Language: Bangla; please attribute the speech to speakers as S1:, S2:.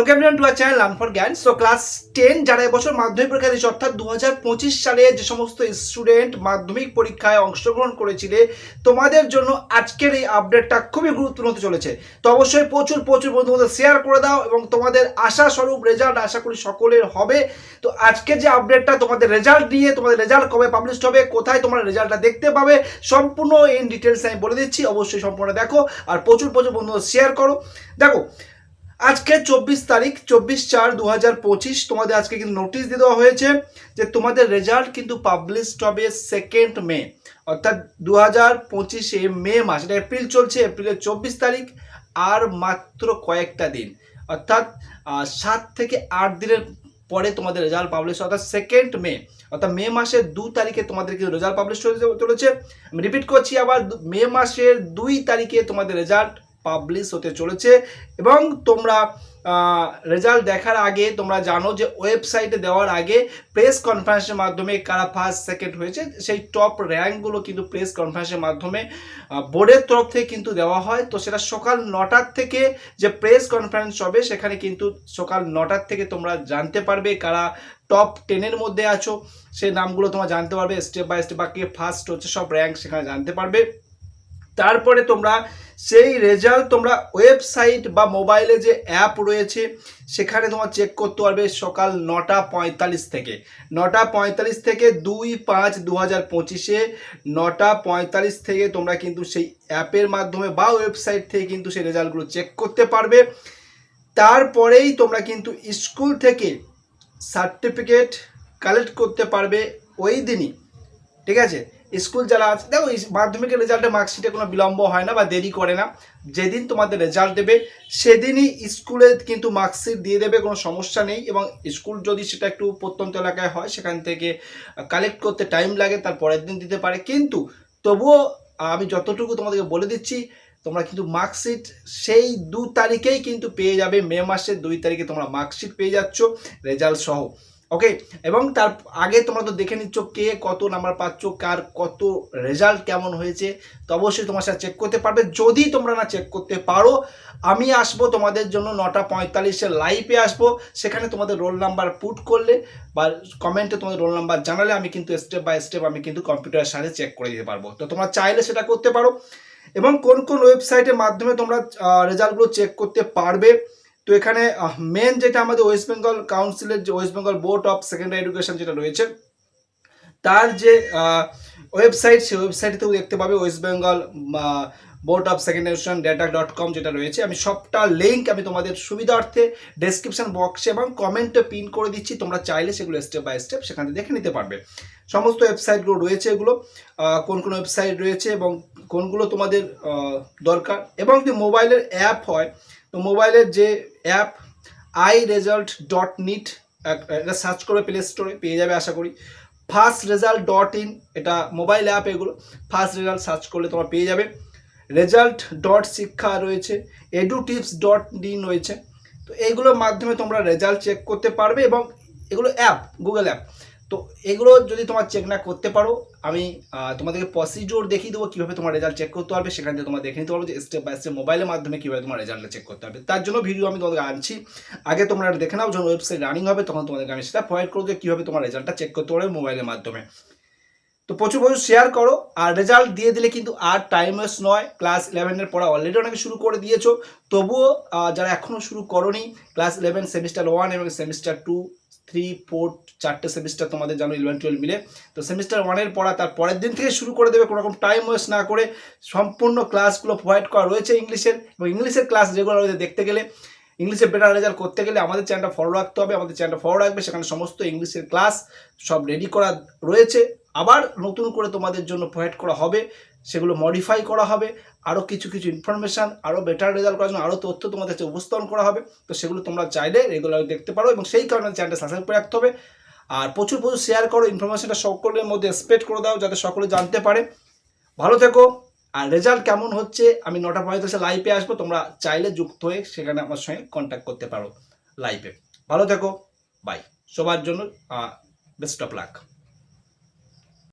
S1: Welcome to our channel learn for Gyan so class ten যারা এবছর মাধ্যমিক পরীক্ষা দিয়েছে, অর্থাৎ দু হাজার পঁচিশ সালে যে সমস্ত স্টুডেন্ট মাধ্যমিক পরীক্ষায় অংশগ্রহণ করেছিলে, তোমাদের জন্য আজকের এই আপডেটটা খুবই গুরুত্বপূর্ণ হতে চলেছে। তো অবশ্যই প্রচুর প্রচুর বন্ধু বন্ধু শেয়ার করে দাও এবং তোমাদের আশা স্বরূপ রেজাল্ট আশা করি সকলের হবে। তো আজকে যে আপডেটটা তোমাদের রেজাল্ট নিয়ে, তোমাদের রেজাল্ট কবে পাবলিশ হবে, কোথায় তোমরা রেজাল্টটা দেখতে পাবে, সম্পূর্ণ ইন ডিটেলস আমি বলে দিচ্ছি। অবশ্যই সম্পূর্ণ দেখো আর প্রচুর প্রচুর বন্ধু শেয়ার করো। দেখো আজকে চব্বিশ তারিখ, চব্বিশ চার দু হাজার পঁচিশ। তোমাদের আজকে কিন্তু নোটিশ দিয়ে দেওয়া হয়েছে যে তোমাদের রেজাল্ট কিন্তু পাবলিশড হবে সেকেন্ড মে অর্থাৎ দু হাজার পঁচিশে মে মাস, এটা এপ্রিল চলছে এপ্রিলের চব্বিশ তারিখ, আর মাত্র কয়েকটা দিন। অর্থাৎ সাত থেকে আট দিনের পরে তোমাদের রেজাল্ট পাবলিশ অর্থাৎ সেকেন্ড মে অর্থাৎ মে মাসের দু তারিখে তোমাদের কিন্তু রেজাল্ট পাবলিশ চলেছে। আমি রিপিট করছি আবার মে মাসের দুই তারিখে তোমাদের রেজাল্ট পাবলিশ হতে চলেছে এবং তোমরা রেজাল্ট দেখার আগে তোমরা জানো যে ওয়েবসাইটে দেওয়ার আগে প্রেস কনফারেন্সের মাধ্যমে কারা ফার্স্ট সেকেন্ড হয়েছে, সেই টপ র্যাঙ্কগুলো কিন্তু প্রেস কনফারেন্সের মাধ্যমে বোর্ডের তরফ থেকে কিন্তু দেওয়া হয়। তো সেটা সকাল নটার থেকে যে প্রেস কনফারেন্স হবে, সেখানে কিন্তু সকাল নটার থেকে তোমরা জানতে পারবে কারা টপ টেনের মধ্যে আছো। সেই নামগুলো তোমরা জানতে পারবে স্টেপ বাই স্টেপ বা কে ফার্স্ট হচ্ছে, সব র্যাঙ্ক সেখানে জানতে পারবে। তারপরে তোমরা সেই রেজাল্ট তোমরা ওয়েবসাইট বা মোবাইলে যে অ্যাপ রয়েছে, সেখানে তোমার চেক করতে পারবে সকাল নটা পঁয়তাল্লিশ থেকে। নটা পঁয়তাল্লিশ থেকে দুই পাঁচ দু হাজার পঁচিশে নটা পঁয়তাল্লিশ থেকে তোমরা কিন্তু সেই অ্যাপের মাধ্যমে বা ওয়েবসাইট থেকে কিন্তু সেই রেজাল্টগুলো চেক করতে পারবে। তারপরেই তোমরা কিন্তু স্কুল থেকে সার্টিফিকেট কালেক্ট করতে পারবে ওই দিনই। ঠিক আছে? স্কুল যারা আছে, দেখো মাধ্যমিকের রেজাল্টে মার্কশিটে কোনো বিলম্ব হয় না বা দেরি করে না। যেদিন তোমাদের রেজাল্ট দেবে, সেদিনই স্কুলে কিন্তু মার্কশিট দিয়ে দেবে, কোনো সমস্যা নেই। এবং স্কুল যদি সেটা একটু প্রত্যন্ত এলাকায় হয়, সেখান থেকে কালেক্ট করতে টাইম লাগে, তার পরের দিন দিতে পারে। কিন্তু তবুও আমি যতটুকু তোমাদেরকে বলে দিচ্ছি, তোমরা কিন্তু মার্কশিট সেই দু তারিখেই কিন্তু পেয়ে যাবে, মে মাসের দুই তারিখে তোমরা মার্কশিট পেয়ে যাচ্ছ রেজাল্ট সহ। ওকে এবং তার আগে তোমরা তো দেখে নিচ্ছ কে কত নাম্বার পাচ্ছ, কার কত রেজাল্ট কেমন হয়েছে, তো অবশ্যই তোমার সাথে চেক করতে পারবে। যদি তোমরা না চেক করতে পারো, আমি আসব তোমাদের জন্য নটা পঁয়তাল্লিশে লাইভে আসব। সেখানে তোমাদের রোল নাম্বার পুট করলে বা কমেন্টে তোমাদের রোল নাম্বার জানালে আমি কিন্তু স্টেপ বাই স্টেপ আমি কিন্তু কম্পিউটারের সাথে চেক করে দিতে পারব। তো তোমরা চাইলে সেটা করতে পারো। এবং কোন কোন ওয়েবসাইটের মাধ্যমে তোমরা রেজাল্টগুলো চেক করতে পারবে তো এখানে মেন যেটা আমাদের ওয়েস্ট বেঙ্গল কাউন্সিলের যে West Bengal board of secondary education যেটা রয়েছে, তার যে ওয়েবসাইট সেই ওয়েবসাইটেতেও দেখতে পাবে West Bengal board of secondary education data dot com যেটা রয়েছে। আমি সবটা লিঙ্ক আমি তোমাদের সুবিধার্থে ডেসক্রিপশন বক্সে এবং কমেন্টে পিন করে দিচ্ছি, তোমরা চাইলে সেগুলো স্টেপ বাই স্টেপ সেখান থেকে দেখে নিতে পারবে। সমস্ত ওয়েবসাইটগুলো রয়েছে এগুলো কোন কোন ওয়েবসাইট রয়েছে এবং কোনগুলো তোমাদের দরকার এবং যদি মোবাইলের অ্যাপ হয় তো মোবাইলের যে app I result dot net এটা সার্চ করে প্লে স্টোরে পেয়ে যাবে আশা করি। ফার্স্ট রেজাল্ট ডট ইন এটা মোবাইল অ্যাপ এগুলো। ফার্স্ট রেজাল্ট সার্চ করলে তোমরা পেয়ে যাবে। রেজাল্ট ডট শিক্ষা রয়েছে এডু টিপস ডট ইন রয়েছে। তো এইগুলোর মাধ্যমে তোমরা রেজাল্ট চেক করতে পারবে এবং এগুলো অ্যাপ গুগল অ্যাপ তো এগুলো যদি তোমার চেক না করতে পারো, আমি তোমাদেরকে প্রসিডিওর দেখিয়ে দেবো কীভাবে তোমার রেজাল্ট চেক করতে পারবে, সেখান থেকে তোমরা দেখে নিতে পারবে যে স্টেপ বাই স্টেপ মোবাইলের মাধ্যমে কীভাবে তোমার রেজাল্টটা চেক করতে হবে তার জন্য ভিডিও আমি তোমাদের আনছি। আগে তোমরা দেখে নাও, যখন ওয়েবসাইট রানিং হবে, তখন তোমাদেরকে আমি সেটা প্রোভাইড করব কীভাবে তোমার রেজাল্টটা চেক করতে পারবে মোবাইলের মাধ্যমে। তো প্রচুর প্রচুর শেয়ার করো, আর রেজাল্ট দিয়ে দিলে কিন্তু আর টাইম ওয়েস্ট নয়। ক্লাস ইলেভেনের পড়া অলরেডি অনেকে শুরু করে দিয়েছ। তবুও যারা এখনও শুরু করোনি ক্লাস ইলেভেন সেমিস্টার ওয়ান এবং সেমিস্টার টু থ্রি ফোর চারটে সেমিস্টার তোমাদের জানো ইলেভেন টুয়েলভ মিলে। তো সেমিস্টার ওয়ানের পড়া, তার পরের দিন থেকে শুরু করে দেবে, কোনো রকম টাইম ওয়েস্ট না করে সম্পূর্ণ ক্লাসগুলো প্রোভাইড করা রয়েছে ইংলিশের এবং ইংলিশের ক্লাস রেগুলার রয়েছে দেখতে গেলে ইংলিশে বেটার রেজাল্ট করতে গেলে আমাদের চ্যানেলটা ফলো রাখতে হবে, আমাদের চ্যানেলটা ফলো রাখবে, সেখানে সমস্ত ইংলিশের ক্লাস সব রেডি করা রয়েছে। আবার নতুন করে তোমাদের জন্য প্রোভাইড করা হবে, সেগুলো মডিফাই করা হবে আরও কিছু কিছু ইনফরমেশান আরও বেটার রেজাল্ট করার জন্য আরও তথ্য তোমাদের কাছে উপস্থাপন করা হবে। তো সেগুলো তোমরা চাইলে রেগুলার দেখতে পারো এবং সেই কারণে চ্যানেলটা সাবস্ক্রাইব করে রাখতে হবে। আর প্রচুর প্রচুর শেয়ার করো ইনফরমেশনটা সকলের মধ্যে স্প্রেড করে দাও যাতে সকলে জানতে পারে। ভালো থেকো, আর রেজাল্ট কেমন হচ্ছে, আমি নটা পঁয়তাল্লিশে লাইভে আসব, তোমরা চাইলে যুক্ত হয়ে সেখানে আমার সঙ্গে কন্ট্যাক্ট করতে পারো লাইভে ভালো থেকো বাই সবার জন্য বেস্ট অফ লাক